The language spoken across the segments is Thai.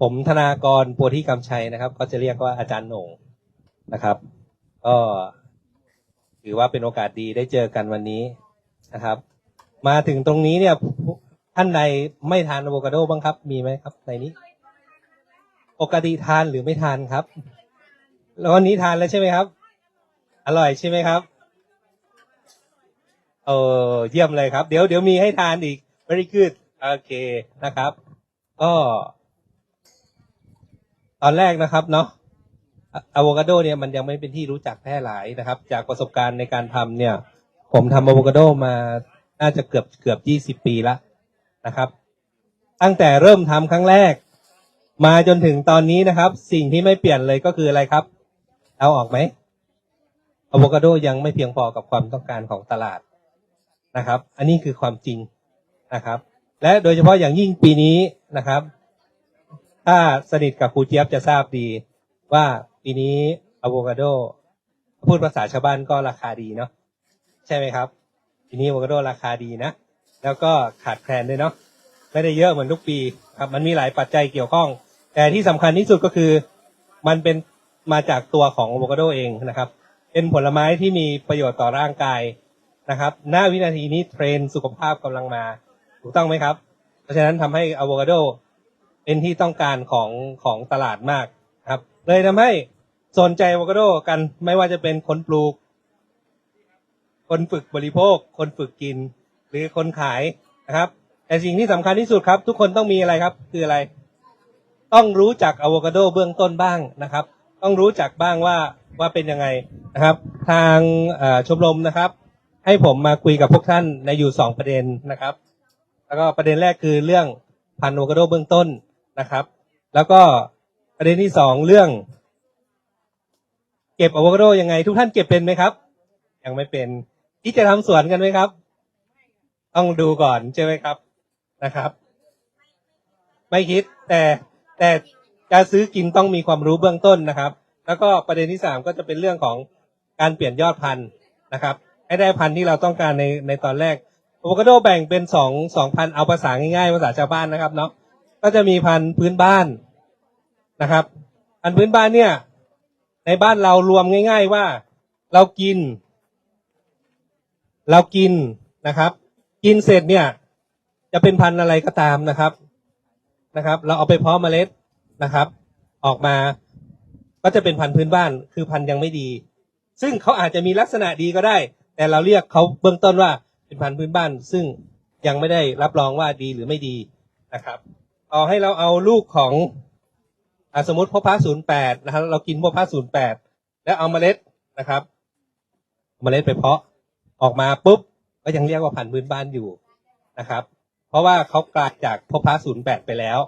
ผมธนากรโพธิกำชัยนะครับ ก็จะเรียกว่าอาจารย์โหน่งนะครับ ก็ถือว่าเป็นโอกาสดีได้เจอกันวันนี้นะครับ มาถึงตรงนี้เนี่ยท่านใดไม่ทานอะโวคาโดบ้างครับ มีไหมครับในนี้ ปกติทานหรือไม่ทานครับ แล้ววันนี้ทานแล้วใช่ไหมครับ อร่อยใช่ไหมครับเออเยี่ยมเลยครับ เดี๋ยวเดี๋ยวมีให้ทานอีก very good โอเคนะครับ ก็ อนแรกนะครับเนาะอะโวคาโดเนี่ยมันยังไม่เป็นที่รู้จักแพร่หลายนะครับ จากประสบการณ์ในการทำเนี่ย ผมทำอะโวคาโดมาน่าจะเกือบเกือบยี่สิบปีแล้วนะครับ ตั้งแต่เริ่มทำครั้งแรก มาจนถึงตอนนี้นะครับ สิ่งที่ไม่เปลี่ยนเลยก็คืออะไรครับ เอาออกไหมอะโวคาโดยังไม่เพียงพอกับความต้องการของตลาดนะครับ อันนี้คือความจริงนะครับ และโดยเฉพาะอย่างยิ่งปีนี้นะครับ ถ้าสนิทกับครูเจี๊ยบจะทราบดี ว่าปีนี้อะโวคาโดพูดภาษาชาวบ้านก็ราคาดีเนาะใช่ไหมครับ ปีนี้อะโวคาโดราคาดีนะ แล้วก็ขาดแคลนด้วยเนาะไม่ได้เยอะเหมือนทุกปีครับ มันมีหลายปัจจัยเกี่ยวข้อง แต่ที่สำคัญที่สุดก็คือ มันเป็นมาจากตัวของอะโวคาโดเองนะครับ เป็นผลไม้ที่มีประโยชน์ต่อร่างกายนะครับณวินาทีนี้เทรนสุขภาพกำลังมา ถูกต้องไหมครับ เพราะฉะนั้นทำให้อะโวคาโด เป็นที่ต้องการของของตลาดมากครับ เลยทำให้สนใจอะโวคาโดกันไม่ว่าจะเป็นคนปลูก คนฝึกบริโภค คนฝึกกิน หรือคนขายนะครับ แต่สิ่งที่สำคัญที่สุดครับ ทุกคนต้องมีอะไรครับ คืออะไร ต้องรู้จักอะโวคาโดเบื้องต้นบ้างนะครับ ต้องรู้จักบ้างว่าว่าเป็นยังไงนะครับ ทางชมรมนะครับ ให้ผมมาคุยกับพวกท่านในอยู่สองประเด็นนะครับ แล้วก็ประเด็นแรกคือเรื่องพันธุ์อะโวคาโดเบื้องต้น นะครับ แล้วก็ประเด็นที่สองเรื่อง เก็บอะโวคาโดยังไง ทุกท่านเก็บเป็นไหมครับ ยังไม่เป็นที่จะทำสวนกันไหมครับ ต้องดูก่อนใช่ไหมครับนะครับ ไม่คิดแต่แต่การซื้อกินต้องมีความรู้เบื้องต้นนะครับ แล้วก็ประเด็นที่สามก็จะเป็นเรื่องของการเปลี่ยนยอดพันธุ์นะครับ ให้ได้พันธุ์ที่เราต้องการในในตอนแรกอะโวคาโดแบ่งเป็นสองสองพันธุ์เอาภาษาง่ายๆภาษาชาวบ้านนะครับเนาะ ก็จะมีพันธุ์พื้นบ้านนะครับ พันธุ์พื้นบ้านเนี่ย ในบ้านเรารวมง่าย ๆว่า เรากิน เรากินนะครับ กินเสร็จเนี่ย จะเป็นพันธุ์อะไรก็ตามนะครับนะครับ เราเอาไปเพาะเมล็ดนะครับ ออกมาก็จะเป็นพันธุ์พื้นบ้าน คือพันธุ์ยังไม่ดี ซึ่งเขาอาจจะมีลักษณะดีก็ได้ แต่เราเรียกเขาเบื้องต้นว่าเป็นพันธุ์พื้นบ้าน ซึ่งยังไม่ได้รับรองว่าดีหรือไม่ดีนะครับ ต่อให้เราเอาลูกของอสมมติพ่อพระศูนย์แปดนะครับเรากินพ่อพระศูนย์แปดแล้วเอาเมล็ดนะครับเอาเมล็ดไปเพาะออกมาปุ๊บก็ยังเรียกว่าพันธุ์พื้นบ้านอยู่นะครับ เพราะว่าเขากลายจากพ่อพระศูนย์แปดไปแล้ว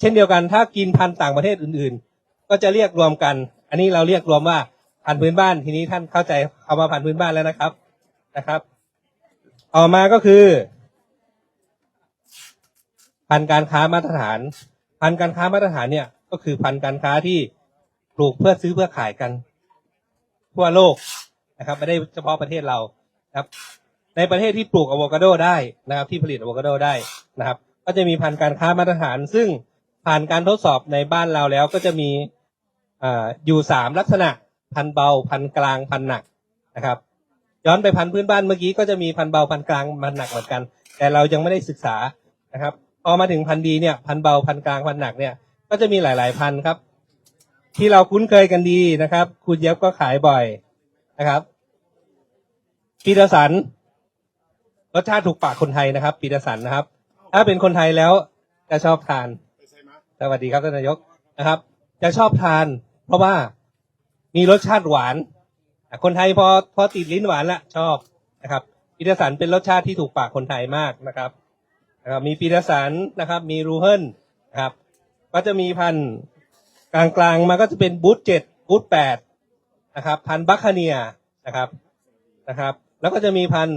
เช่นเดียวกันถ้ากินพันธุ์ต่างประเทศอื่นๆ ก็จะเรียกรวมกัน อันนี้เราเรียกรวมว่าพันธุ์พื้นบ้านทีนี้ท่านเข้าใจคำว่าพันธุ์พื้นบ้านแล้วนะครับนะครับ ต่อมาก็คือ พันธุ์การค้ามาตรฐาน พันธุ์การค้ามาตรฐานเนี่ยก็คือพันธุ์การค้าที่ปลูกเพื่อซื้อเพื่อขายกัน ทั่วโลกนะครับไม่ได้เฉพาะประเทศเรานะครับ ในประเทศที่ปลูกอะโวคาโดได้นะครับ ที่ผลิตอะโวคาโดได้นะครับ ก็จะมีพันธุ์การค้ามาตรฐาน ซึ่งผ่านการทดสอบในบ้านเราแล้วก็จะมีออยู่สามลักษณะพันธุ์เบาพันธุ์กลางพันธุ์หนักนะครับ ย้อนไปพันธุ์พื้นบ้านเมื่อกี้ก็จะมีพันธุ์เบาพันธุ์กลางพันธุ์หนักเหมือนกัน แต่เรายังไม่ได้ศึกษานะครับ พอมาถึงพันดีเนี่ยพันเบาพันกลางพันหนักเนี่ยก็จะมีหลาย ๆ พันครับ ที่เราคุ้นเคยกันดีนะครับ คุณเย็บก็ขายบ่อยนะครับปีเตอร์สันรสชาติถูกปากคนไทยนะครับปีเตอร์สันนะครับ ถ้าเป็นคนไทยแล้วจะชอบทานสวัสดีครับท่านนายกนะครับ จะชอบทาน เพราะว่ามีรสชาติหวาน คนไทยพอพอติดลิ้นหวานละชอบนะครับปีเตอร์สันเป็นรสชาติที่ถูกปากคนไทยมากนะครับ นะครับมีปีตอร์สันนะครับ มีรูเฮิลนะครับ ก็จะมีพันธุ์กลางมาก็จะเป็นบูธเจ็ดบูธแปดนะครับพันบัคคาเนียนะครับนะครับ แล้วก็จะมีพัน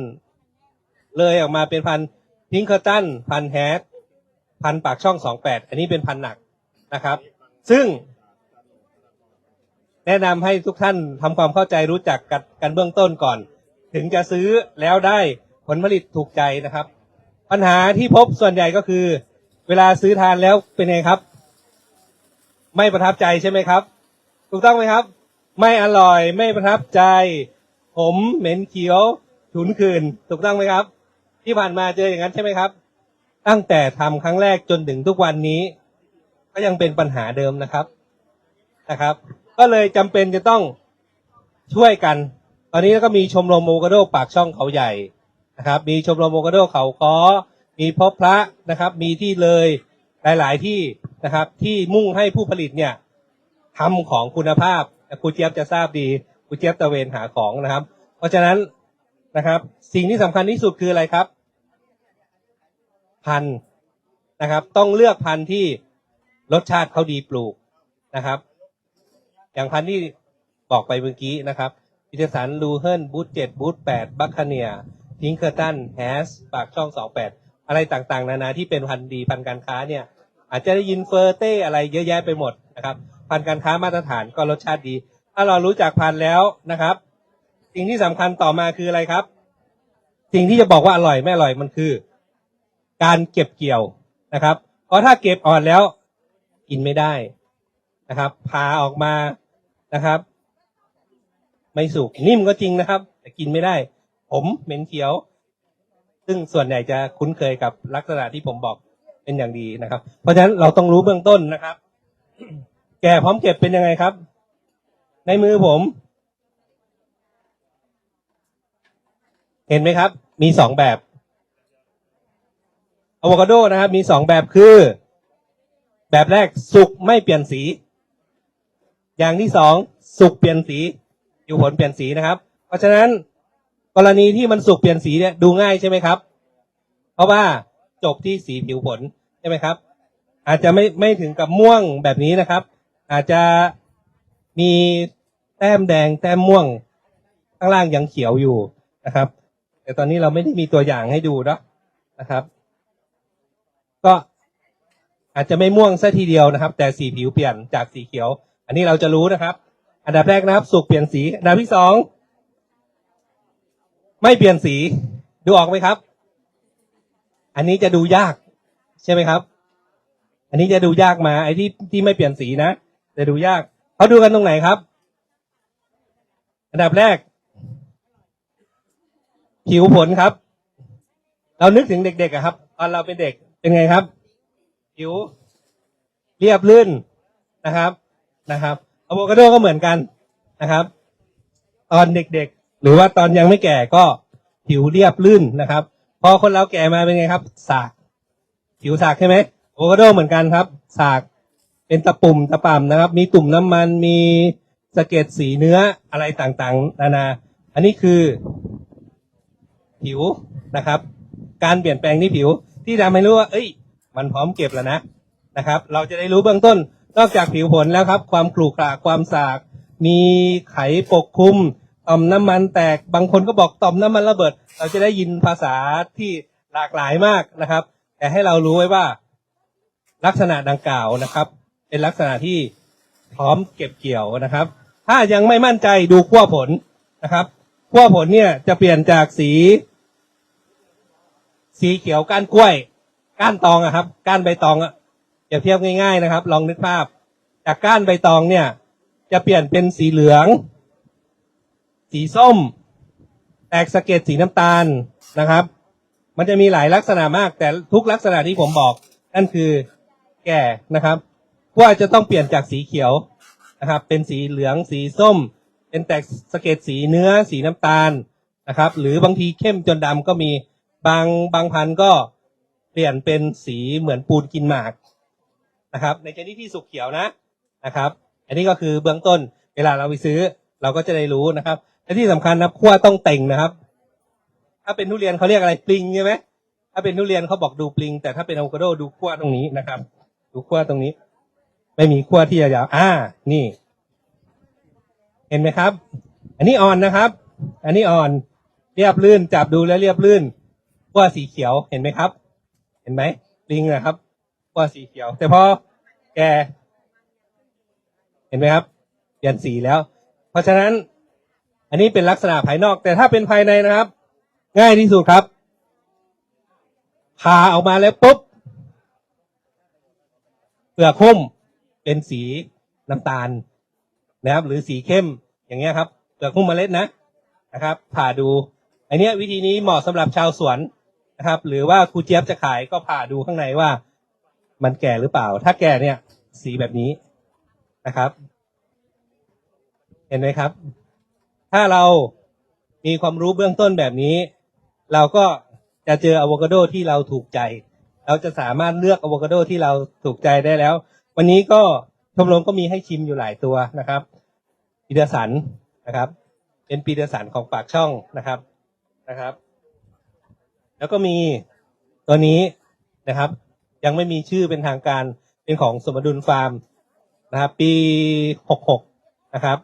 เลยออกมาเป็นพันพิงเคอร์ตันพันแฮดพันปากช่องสองแปดอันนี้เป็นพันหนักนะครับ ซึ่ง แนะนำให้ทุกท่านทำความเข้าใจรู้จักกันกันเบื้องต้นก่อน ถึงจะซื้อแล้วได้ผลผลิตถูกใจนะครับ ปัญหาที่พบส่วนใหญ่ก็คือ เวลาซื้อทานแล้วเป็นไงครับ ไม่ประทับใจใช่ไหมครับ ถูกต้องไหมครับ ไม่อร่อยไม่ประทับใจ ผมเหม็นเขียวฉุนคืน ถูกต้องไหมครับ ที่ผ่านมาเจออย่างนั้นใช่ไหมครับ ตั้งแต่ทำครั้งแรกจนถึงทุกวันนี้ ก็ยังเป็นปัญหาเดิมนะครับนะครับ ก็เลยจำเป็นจะต้องช่วยกัน ตอนนี้ก็มีชมรมโมกาโดปากช่องเขาใหญ่ นะครับ มีชมรมโมกาโดเขาค้อมีพบพระนะครับ มีที่เลยหลาย ๆ ที่นะครับ ที่มุ่งให้ผู้ผลิตเนี่ยทำของคุณภาพครูเจี๊ยบจะทราบดีครูเจี๊ยบตะเวนหาของนะครับ เพราะฉะนั้นนะครับ สิ่งที่สำคัญที่สุดคืออะไรครับ พันธุ์นะครับ ต้องเลือกพันธุ์ที่รสชาติเขาดีปลูกนะครับ อย่างพันธุ์ที่บอกไปเมื่อกี้นะครับพิทสันลูเฮิร์นบูธเจ็ดบูธแปดบัคคาเนีย ทิงเคอร์ตันแฮสปากช่องสองแปดอะไรต่างๆ นานาที่เป็นพันดีพันการค้าเนี่ย อาจจะได้ยินเฟอร์เต้อะไรเยอะแยะไปหมดนะครับ พันการค้ามาตรฐานก็รสชาติดี ถ้าเรารู้จักพันแล้วนะครับ สิ่งที่สำคัญต่อมาคืออะไรครับ สิ่งที่จะบอกว่าอร่อยไม่อร่อยมันคือ การเก็บเกี่ยวนะครับ เพราะถ้าเก็บอ่อนแล้วกินไม่ได้นะครับผ่าออกมานะครับ ไม่สุกนิ่มก็จริงนะครับ แต่กินไม่ได้ ผมเหม็นเขียว ซึ่งส่วนใหญ่จะคุ้นเคยกับลักษณะที่ผมบอกเป็นอย่างดีนะครับ เพราะฉะนั้นเราต้องรู้เบื้องต้นนะครับ แก่พร้อมเก็บเป็นยังไงครับ ในมือผม เห็นไหมครับ มีสองแบบอะโวคาโดนะครับ มีสองแบบคือ แบบแรกสุกไม่เปลี่ยนสี อย่างที่สองสุกเปลี่ยนสีผิวผลเปลี่ยนสีนะครับ เพราะฉะนั้น กรณีที่มันสุกเปลี่ยนสีเนี่ยดูง่ายใช่ไหมครับ เพราะว่าจบที่สีผิวผลใช่ไหมครับ อาจจะไม่ไม่ถึงกับม่วงแบบนี้นะครับ อาจจะมีแต้มแดงแต้มม่วงข้างล่างยังเขียวอยู่นะครับ แต่ตอนนี้เราไม่ได้มีตัวอย่างให้ดูเนาะนะครับ ก็อาจจะไม่ม่วงซะทีเดียวนะครับ แต่สีผิวเปลี่ยนจากสีเขียว อันนี้เราจะรู้นะครับ อันดับแรกนะครับ สุกเปลี่ยนสี อันดับที่สอง ไม่เปลี่ยนสีดูออกไหมครับ อันนี้จะดูยาก ใช่ไหมครับ อันนี้จะดูยากมา ไอ้ที่ที่ไม่เปลี่ยนสีนะจะดูยากเขาดูกันตรงไหนครับ อันดับแรก ผิวผลครับ เรานึกถึงเด็กๆครับตอนเราเป็นเด็กเป็นไงครับ ผิว เรียบลื่นนะครับนะครับอะโวคาโดก็เหมือนกันนะครับ ตอนเด็กๆ หรือว่าตอนยังไม่แก่ก็ผิวเรียบลื่นนะครับ พอคนเราแก่มาเป็นไงครับ สาก ผิวสากใช่ไหมอโวคาโดเหมือนกันครับ สากเป็นตะปุ่มตะป่ำนะครับ มีตุ่มน้ำมันมีสะเก็ดสีเนื้ออะไรต่างๆ นานา อันนี้คือ ผิวนะครับ การเปลี่ยนแปลงที่ผิวที่ทำให้รู้ว่า เอ้ย มันพร้อมเก็บแล้วนะนะครับ เราจะได้รู้เบื้องต้นนอกจากผิวผลแล้วครับ ความขรุขระความสาก มีไขปกคลุม ต่อมน้ำมันแตกบางคนก็บอกต่อมน้ำมันระเบิด เราจะได้ยินภาษาที่หลากหลายมากนะครับ แต่ให้เรารู้ไว้ว่าลักษณะดังกล่าวนะครับ เป็นลักษณะที่พร้อมเก็บเกี่ยวนะครับ ถ้ายังไม่มั่นใจดูขั้วผลนะครับขั้วผลเนี่ยจะเปลี่ยนจากสี สีเขียวก้านกล้วย ก้านตองอะครับ ก้านใบตองอะเปรียบเทียบง่ายๆนะครับ ลองนึกภาพ จากก้านใบตองเนี่ย จะเปลี่ยนเป็นสีเหลือง สีส้ม แตกสะเก็ดสีน้ำตาลนะครับ มันจะมีหลายลักษณะมาก แต่ทุกลักษณะที่ผมบอก นั่นคือแก่นะครับว่าจะต้องเปลี่ยนจากสีเขียวนะครับ เป็นสีเหลืองสีส้ม เป็นแตกสะเก็ดสีเนื้อสีน้ำตาลนะครับ หรือบางทีเข้มจนดำก็มีบางบางพันธุ์ก็เปลี่ยนเป็นสีเหมือนปูนกินหมากนะครับ ในชนิดที่สุกเขียวนะนะครับ อันนี้ก็คือเบื้องต้นเวลาเราไปซื้อเราก็จะได้รู้นะครับ และที่สำคัญนะขั้วต้องเต่งนะครับ ถ้าเป็นทุเรียนเขาเรียกอะไรปลิงใช่ไหมถ้าเป็นทุเรียนเขาบอกดูปลิง แต่ถ้าเป็นอะโวคาโดดูขั้วตรงนี้นะครับ ดูขั้วตรงนี้ ไม่มีขั้วที่ยาวอ่า นี่ เห็นไหมครับ อันนี้อ่อนนะครับ อันนี้อ่อน เรียบลื่น จับดูแล้วเรียบลื่นขั้วสีเขียวเห็นไหมครับ เห็นไหมปลิงนะครับขั้วสีเขียว แต่พอแก เห็นไหมครับ เปลี่ยนสีแล้ว เพราะฉะนั้น อันนี้เป็นลักษณะภายนอก แต่ถ้าเป็นภายในนะครับ ง่ายที่สุดครับผ่าออกมาแล้วปุ๊บเปลือกหุ้มเป็นสีน้ำตาลนะครับ หรือสีเข้มอย่างเงี้ยครับเปลือกหุ้มเมล็ดนะนะครับผ่าดู อันนี้วิธีนี้เหมาะสำหรับชาวสวนนะครับ หรือว่าครูเจี๊ยบจะขายก็ผ่าดูข้างในว่า มันแก่หรือเปล่า ถ้าแก่เนี่ย สีแบบนี้นะครับ เห็นไหมครับ ถ้าเรามีความรู้เบื้องต้นแบบนี้ เราก็จะเจออะโวคาโดที่เราถูกใจ เราจะสามารถเลือกอะโวคาโดที่เราถูกใจได้แล้ว วันนี้ก็ชมรมก็มีให้ชิมอยู่หลายตัวนะครับปีเดอร์สันนะครับ เป็นปีเดอร์สันของปากช่องนะครับนะครับ แล้วก็มีตัวนี้นะครับ ยังไม่มีชื่อเป็นทางการเป็นของสมดุลฟาร์มนะครับ ปีหกหกนะครับ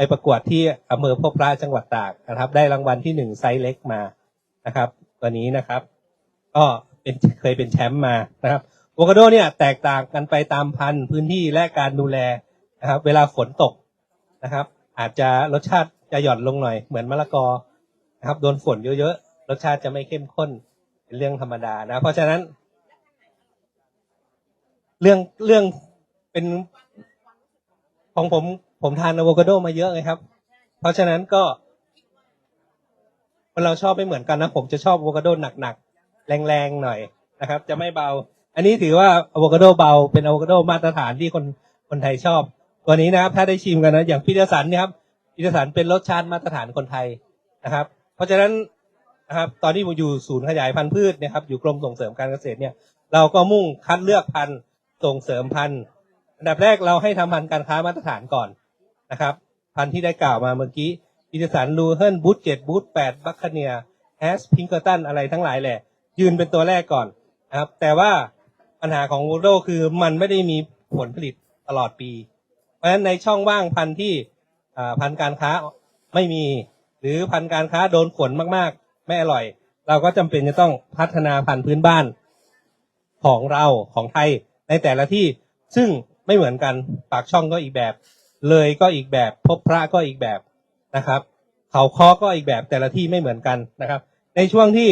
ไปประกวดที่อำเภอพบพระจังหวัดตากนะครับ ได้รางวัลที่หนึ่งไซส์เล็กมานะครับ ตัวนี้นะครับ ก็เป็นเคยเป็นแชมป์มานะครับโวคาโดเนี่ยแตกต่างกันไปตามพันธุ์พื้นที่และการดูแลนะครับ เวลาฝนตกนะครับ อาจจะรสชาติจะหย่อนลงหน่อยเหมือนมะละกอนะครับ โดนฝนเยอะๆรสชาติจะไม่เข้มข้นเป็นเรื่องธรรมดานะ เพราะฉะนั้น เรื่องเรื่องเป็นของผม ผมทานอะโวคาโดมาเยอะเลยครับ เพราะฉะนั้นก็คนเราชอบไม่เหมือนกันนะ ผมจะชอบอะโวคาโดหนักๆแรงๆหน่อยนะครับ จะไม่เบา อันนี้ถือว่าอะโวคาโดเบาเป็นอะโวคาโดมาตรฐานที่คนคนไทยชอบ ตัวนี้นะครับ ถ้าได้ชิมกันนะอย่างพีเตสันเนี่ยครับพีเตสันเป็นรสชาติมาตรฐานคนไทยนะครับ เพราะฉะนั้นนะครับ ตอนที่ผมอยู่ศูนย์ขยายพันธุ์พืชนะครับ อยู่กรมส่งเสริมการเกษตรเนี่ย เราก็มุ่งคัดเลือกพันธุ์ส่งเสริมพันธุ์อันดับแรกเราให้ทำพันธุ์การค้ามาตรฐานก่อน นะครับ พันที่ได้กล่าวมาเมื่อกี้พิจสันลูเฮิลบูทเจ็ดบูทแปดบัคคเนียแฮสพิงเกอร์ตันอะไรทั้งหลายแหละ ยืนเป็นตัวแรกก่อนนะครับ แต่ว่าปัญหาของวูโดคือมันไม่ได้มีผลผลิตตลอดปี เพราะฉะนั้นในช่องว่างพันที่พันการค้าไม่มี หรือพันการค้าโดนฝนมากๆ ไม่อร่อย เราก็จำเป็นจะต้องพัฒนาพันธุ์พื้นบ้านของเราของไทยในแต่ละที่ซึ่งไม่เหมือนกันปากช่องก็อีกแบบ เลยก็อีกแบบ พบพระก็อีกแบบนะครับ เขาคอก็อีกแบบแต่ละที่ไม่เหมือนกันนะครับ ในช่วงที่